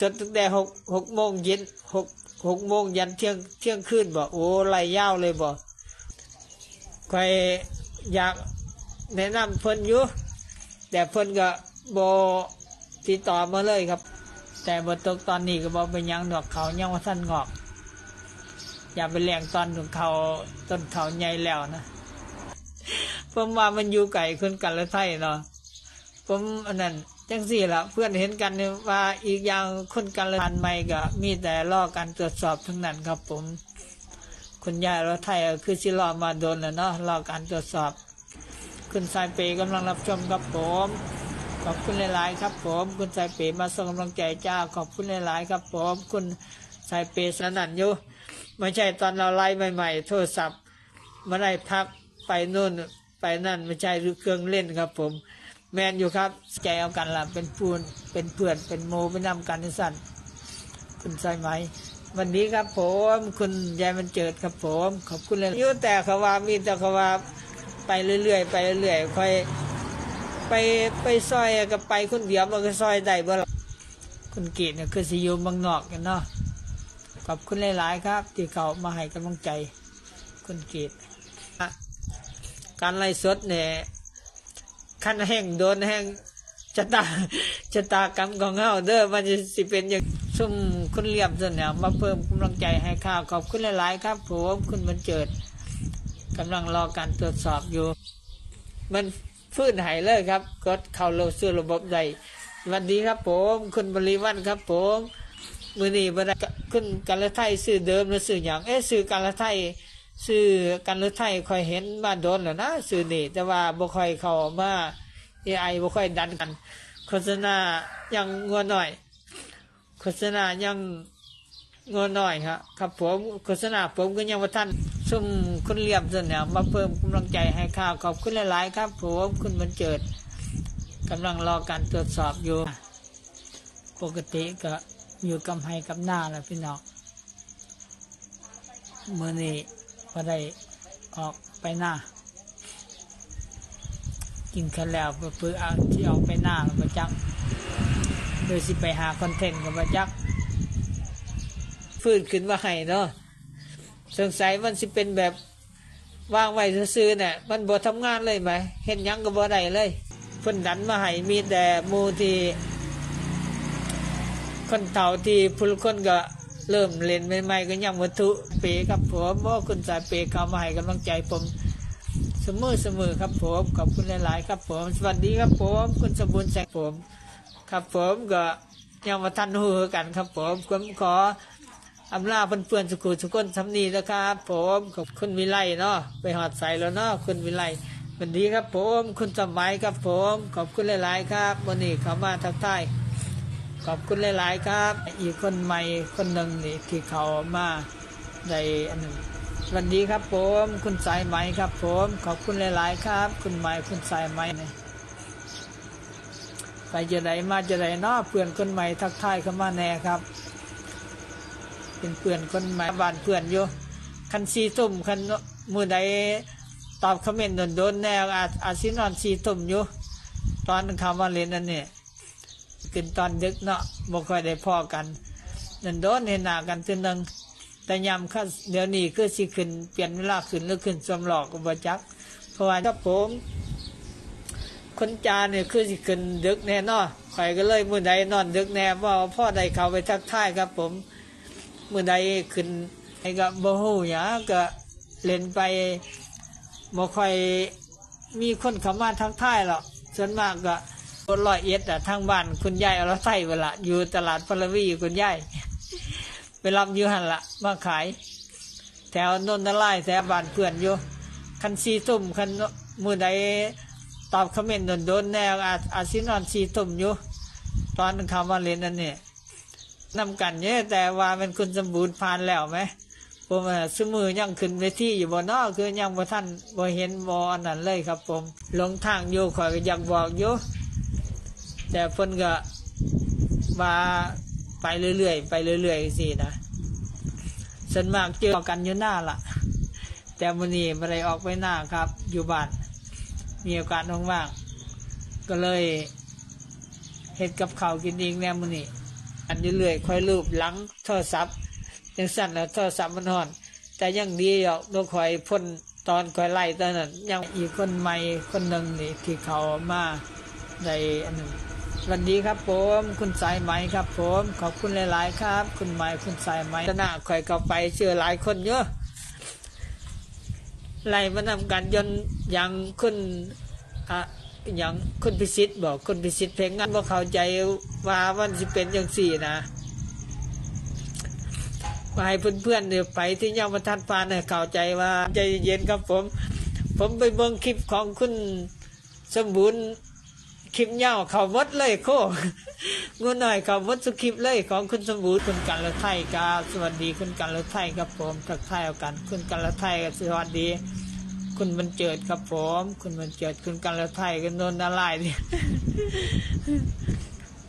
จนตั้งแต่หกหกโมงเย็นหกหกโมงยันเที่ยงเที่ยงคืนบ่โอ้ไล่ยาวเลยบ่ใครอยากแนะนำเพิ่นอยู่แต่เพิ่นก็บติดต่อมาเลยครับ แต่บนตกตอนนี้ก็บอกเป็นยังดอกเขายังว่าท่านงอก อย่าไปแรงตอนของเขาต้นเขาใหญ่แล้วนะผมว่ามันอยู่ไก่คนกันและไทยเนาะผมอันนั้น จังสี่ละเพื่อนเห็นกันว่าอีกอย่างคนกันละพันไม่ก็มีแต่รอการตรวจสอบทั้งนั้นครับผม คุณยายเราไทยคือสิรอมาโดนแล้วเนาะรอการตรวจสอบ คุณสายเปย์กำลังรับชมครับผมขอบคุณหลาย ๆ ครับผม คุณสายเปย์มาส่งกำลังใจจ้าขอบคุณหลาย ๆ ครับผม คุณสายเปย์สนั่นอยู่ไม่ใช่ตอนเราไล่ใหม่ ๆ โทรศัพท์มาได้พักไปนู่นไปนั่นไม่ใช่เครื่องเล่นครับผม แมนอยู่ครับใจเอากันล่ะเป็นปูนเป็นเพื่อนเป็นโมเป็นนำกันสั่นคุณใช่ไหม วันนี้ครับผมคุณยายมันเจิดครับผม ขอบคุณเลยยุ่แต่เขาว่ามีแต่เขาว่าไปเรื่อยๆไปเรื่อยๆค่อยไปไปซอยกับไปคนเดียวมันก็ซอยได้บ่ล่ะคุณเกดเนี่ยคือสิอยู่เมืองนอกกันเนาะขอบคุณหลายๆครับ ที่เขามาให้กำลังใจคุณเกดการไล่สดเนี่ย ขั้นแห้งโดนแห้งชะตาชะตากรรมของเฮาเด้อมันจะสิเป็นอย่างซุ่มคุณเลียมส่วนเนี่ยมาเพิ่มกำลังใจให้ข้าวขอบคุณหลาย ๆ ครับผมคุณมันเจิดกำลังรอการตรวจสอบอยู่ มันฟื้นหายเลยครับกดเข้าเราซื้อระบบใดสวัสดีครับผม คุณบริวันครับผมมือนี้บได้คุณกันละไทยซื้อเดิมหรือซื้ออย่างเอ๊ะซื้อกันละไทย ซื้อกันละไทยคอยเห็นมานโดนแล้วนะซื้อนี่แต่ว่าบ่ค่อยเข้ามาเอไอบ่ค่อยดันกันโฆษณายังงัวหน่อยโฆษณายังงัวหน่อยครับครับผมโฆษณาผมก็ยังว่าท่านซุ่มคุณเลี่ยมสนเนี่ยมาเพิ่มกำลังใจให้ข้าวขอบคุณหลาย ๆ ครับ ผมคุณบรรเจิดกำลังรอการตรวจสอบอยู่ ปกติก็อยู่กำไฮกับหน้าแหล้วพี่น้องเมื่อนี้ ก็ได้ออกไปหน้า กินกันแล้วเพื่อเอาที่ออกไปหน้าแล้วมาจักโดยสิไปหาคอนเทนต์กับมาจัก ฟื้นขึ้นมาให้เนาะสงสัยมันสิเป็นแบบว่างไว้ซื่อเนี่ยมันบ่ทำงานเลยไหม เห็นยังก็บ่ได้เลยเพิ่นดันมาให้มีแต่มูที่คนเฒ่าที่ผู้คนก็ เริ่มเล่นใหม่ๆก็ยังวัตถุเปครับผมบ่คุณสายเปเข้ามาให้กำลังใจผมเสมอเสมอครับผมขอบคุณหลาย ๆ ครับผม สวัสดีครับผมคุณสมบูรณ์แสงผม ครับผมก็ยังมาทันหูกันครับผมผมขออำลาเพื่อนๆสุขุสุกคนสำนีนะครับ ผมขอบคุณวิไลเนาะไปหอดใส่แล้วเนาะคุณวิไลสวัสดีครับผม คุณสมัยครับผม ขอบคุณหลาย ๆ ครับวันนี้เขามาทักทาย ขอบคุณหลาย ๆ ครับ อีกคนใหม่คนหนึ่งนี่ที่เขามาในอันหนึ่งวัสดีครับผม คุณสายไหมครับผม ขอบคุณหลาย ๆ ครับ คุณไหม่คุณสายไหมเนี่ยไปจะไหนมาจะไหนเนาะเพื่อนคนใหม่ทักทายเข้ามาแน่ครับ เป็นเพื่อนคนใหม่บ้านเพื่อนอยู่คันซีตุ่มคันมือใดตอบคอมเมนต์โดนๆแนวอาจอาจสินอนซีตุ่มอยู่ ตอนคำว่าเล่นนั่นเนี่ย เป็นตอนดึกเนาะบ่ค่อยได้พ่อกันนั่นโดนเห็นหน้ากันทีนึงแต่ยามข้าเดี๋ยวนี้คือสิขึ้นเปลี่ยนเวลาขึ้นหรือขึ้นสมหลอกก็บ่จัก เพราะว่าถ้าผมคนจาเนี่ยคือสิขึ้นดึกแน่นอนข่อยก็เลยมือใดนอนดึกแน่ว่าพ่อใดเขาไปทักทายครับ ผมมือใดขึ้นไอ้ก็บ่ฮู้หยังก็เล่นไปบ่ค่อยมีคนเข้ามาทักทายหรอกส่วนมากก็ คนร้อยเอ็ดอะทางบ้านคุณยายเอาละไส้เวลาอยู่ตลาดพลวีคุณยายไปรับอยู่หันละมาขาย แถวนนทไล่แถวบ้านเพื่อนอยู่คันซีตุ่มคันมือใดตอบคอมเมนต์โดนๆแนวอาจอาจสินอนซีตุ่มอยู่ตอนคำว่าเล่นนั่นเนี่ยนำกันเนี่ยแต่ว่าเป็นคุณสมบูรณ์ผ่านแล้วไหมผมสมือยังขึ้นเวทีอยู่บนนอคือยังบ่ท่านบ่เห็นบ่อันนั้นเลยครับ ผมหลงทางอยู่ข่อยอยากบอกอยู่ แต่เพิ่นก็มาไปเรื่อยๆไปเรื่อยๆสินะส่วนมากเจอกันอยู่หน้าละแต่วันนี้ไม่ได้ออกไปหน้าครับ อยู่บ้านมีโอกาสว่างๆก็เลยเห็ดกับข้าวกินเองแน่มื้อนี้อันอยู่เรื่อยค่อยรูปหลังโทรศัพท์ยังสั่นแล้วโทรศัพท์มันห่อน แต่ยังดีอยู่นกคอยพ่นตอนคอยไล่ตอนนั้นยังอีกคนใหม่คนหนึ่งนี่ที่เขามาในอันหนึ่ง สวัสดีครับผม คุณสายไหมครับ ผม ขอบคุณหลาย ๆ ครับ คุณไหมคุณสายไหมตนาคอยเข้าไปเชื่อหลายคนเยอะไล่มานำกันยนยังคุณอะอย่างคุณพิสิทธิ์บอกคุณพิสิทธิ์เพลงงั้นว่าเข้าใจว่ามันจะเป็นอย่างสี่นะมาให้เพื่อนๆเนี่ยวไปที่ยังประทัดพานเนี่ยเข้าใจว่าใจเย็นครับผม ผมไปเบิ่งคลิปของคุณสมบูรณ์ คลิปเงาเขาวดเลยโคงูหน่อยเขาวดสุคลิปเลยของคุณสมบูรณ์คุณกันละไทยครับสวัสดีคุณกันละไทยครับผมทักทายกัน คุณกันละไทยครับสวัสดี คุณบรรเจิดครับผม คุณบรรเจิดคุณกันละไทยกันโนนนาลายเนี่ย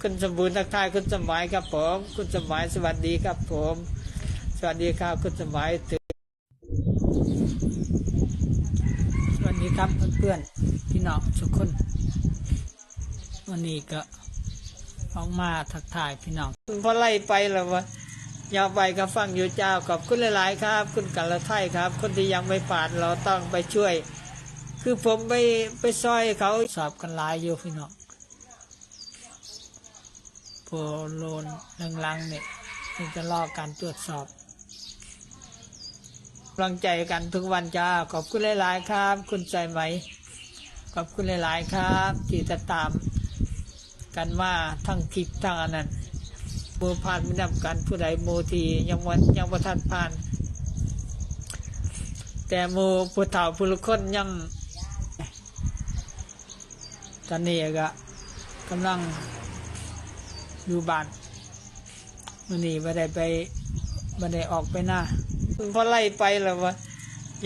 คุณสมบูรณ์ทักทายคุณสมัยครับผม คุณสมัยสวัสดีครับผม สวัสดีครับคุณสมัยตื่นสวัสดีครับเพื่อนๆพี่น้องทุกคน วันนี้ก็ออกมาทักทายพี่น้องพอไล่ไปแล้ววะยาวไปก็ฟังอยู่เจ้าขอบคุณหลาย ๆ ครับ คุณกันละไทยครับ คนที่ยังไม่ผ่านเราต้องไปช่วย คือผมไปไปซอยเขาสอบกันหลายอยู่พี่น้องโพโลนลังๆเนี่ยมันจะรอการตรวจสอบกำลังใจกันทุกวันจ้าขอบคุณหลาย ๆ ครับ คุณใจไหมขอบคุณหลาย ๆ ครับที่ติดตาม กันมาทั้งคลิปทั้งอันนั้นโมผ่านไม่นับกันผู้ใดโมทียังวันยังประทันผ่าน แต่โมผู้เฒ่าผู้ลุกคนยังตอนนี้ก็กำลังอยู่บ้านมันนี่ไม่ได้ไปไม่ได้ออกไปหน้าพอไล่ไปแล้ววะ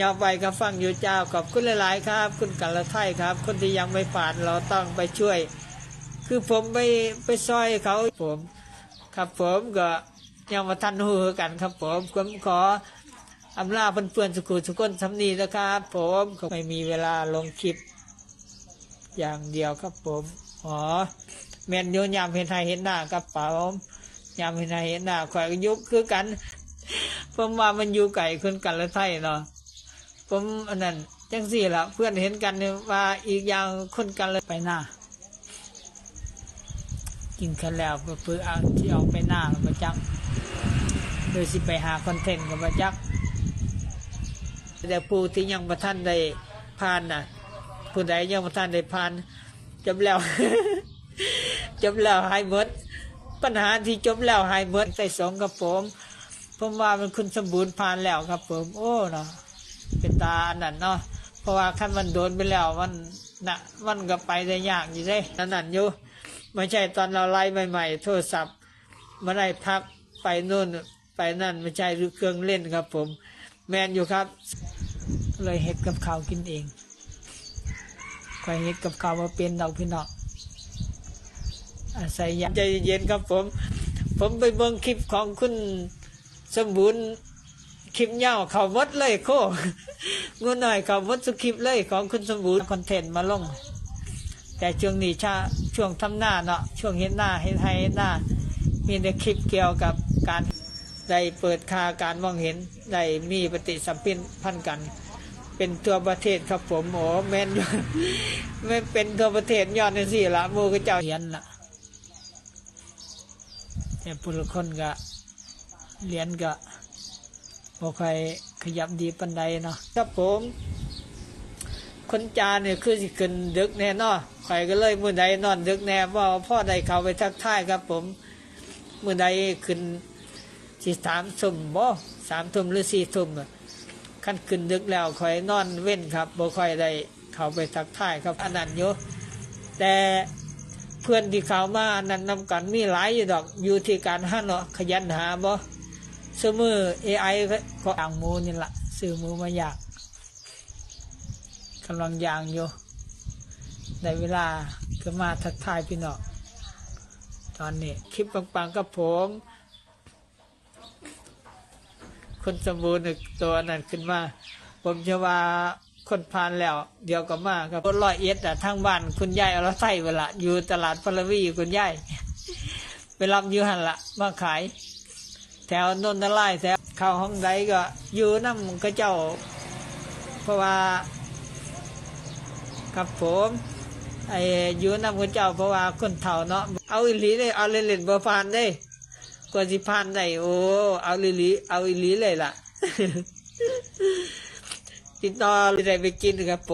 ยาวไปก็ฟังอยู่เจ้าขอบคุณหลาย ๆ ครับ คุณกันละไทยครับ คนที่ยังไม่ผ่านเราต้องไปช่วย คือผมไปไปซอยเขาผม ครับผมก็ยังมาทันหูกันครับผมผมขออำลาเพื่อนๆสุขุสุขคนสำนีนะครับผมก็ไม่มีเวลาลงคลิป อย่างเดียวครับผมอ๋อแมนโยนยามเห็นไทยเห็นหน้าครับผมยามเห็นไทยเห็นหน้าข่อยยุบคือกัน ผมว่ามันอยู่ไก่คนกันและไทยเนาะผมอันนั้นจังสี่ละเพื่อนเห็นกันว่าอีกอย่างคนกันเลยไปหน้า กินกันแล้วเพื่อเอาที่เอาไปหน้ามาจักโดยสิไปหาคอนเทนต์กับมาจักแต่ผู้ที่ยังประท่านได้ผ่านน่ะผู้ใดยังประท่านได้ผ่านจบแล้วจบแล้วหายหมดปัญหาที่จบแล้วหายหมดใส่สองกับผมผมว่ามันคุณสมบูรณ์ผ่านแล้วครับผมโอ้เนาะเป็นตาอันนั้นเนาะเพราะว่าขั้นมันโดนไปแล้วมันนะมันก็ไปได้ยากอยู่ได้นั่นนั่นอยู่ ไม่ใช่ตอนเราไล่ใหม่ๆ โทรศัพท์มาได้พักไปนู่นไปนั่นไม่ใช่รือเครื่องเล่นครับ ผม แมนอยู่ครับ เลยเห็ดกับข้าวกินเองคอยเห็ดกับข้าวมาเป็นดอกพี่น้องอาศัยยามใจเย็นครับผม ผมไปเบิ่งคลิปของคุณสมบูรณ์คลิปเงาเขาวดเลยโคงูหน่อยเขาวดสุคลิปเลยของคุณสมบูรณ์คอนเทนต์มาลง แต่ช่วงนี้ชาช่วงทำหน้าเนาะช่วงเห็นหน้าเห็นไทยเห็นหน้า มีแต่คลิปเกี่ยวกับการได้เปิดคาการมองเห็นได้มีปฏิสัมพันธ์พันกัน เป็นตัวประเทศครับผมโอ้แม่นไม่เป็นตัวประเทศยอดในสี่ละมูก็เจ้าเหียนละแต่ผู้ละคนก็เหรียญก็บ่ค่อยขยับดีปันใดเนาะครับผม คนจาเนี่ยคือสิขึ้นดึกแน่นอนข่อยก็เลยมือใดนอนดึกแน่ว่าพ่อใดเขาไปทักทายครับ ผมมือใดขึ้นสิสามทุ่มบ่สามทุ่มหรือสี่ทุ่มขั้นขึ้นดึกแล้วข่อยนอนเว้นครับบ่ค่อยได้เขาไปทักทายครับอันนั้นอยู่แต่เพื่อนที่เขามาอันนั้นนำกันมีหลายอยู่ดอกอยู่ที่การหาเนาะขยันหาบ่ซื้อมือ AI ก็อ่างมูนี่ละซื้อหมูมาอยากำลังยางอยู่ในเวลาก็มาทักทายพี่น้องตอนนี้คลิปปังๆกับผม คนสมบูรณ์ตัวนั้นขึ้นมา ผมจะว่าคนพานแล้ว เดี๋ยวก็มาครับรอยเอ็ดอะทางบ้านคุณยายเอาละไส้เวละอยู่ตลาดพลวีคุณยายไปรับอยู่หันละมาขาย แถวนนทไล่แถวเข้าห้องใดก็อยู่น้ำก็เจ้า เพราะว่า ครับผมไอ้อยู่น้ำคนเจ้าเพราะว่าคนเฒ่าเนาะเอาอิลีเลยเอาเล่นๆบ่ผ่านเด้กว่าสิผ่านได้โอ้เอาอิลีเอาอิลีเลยล่ะติดต่อได้ไปกินครับผม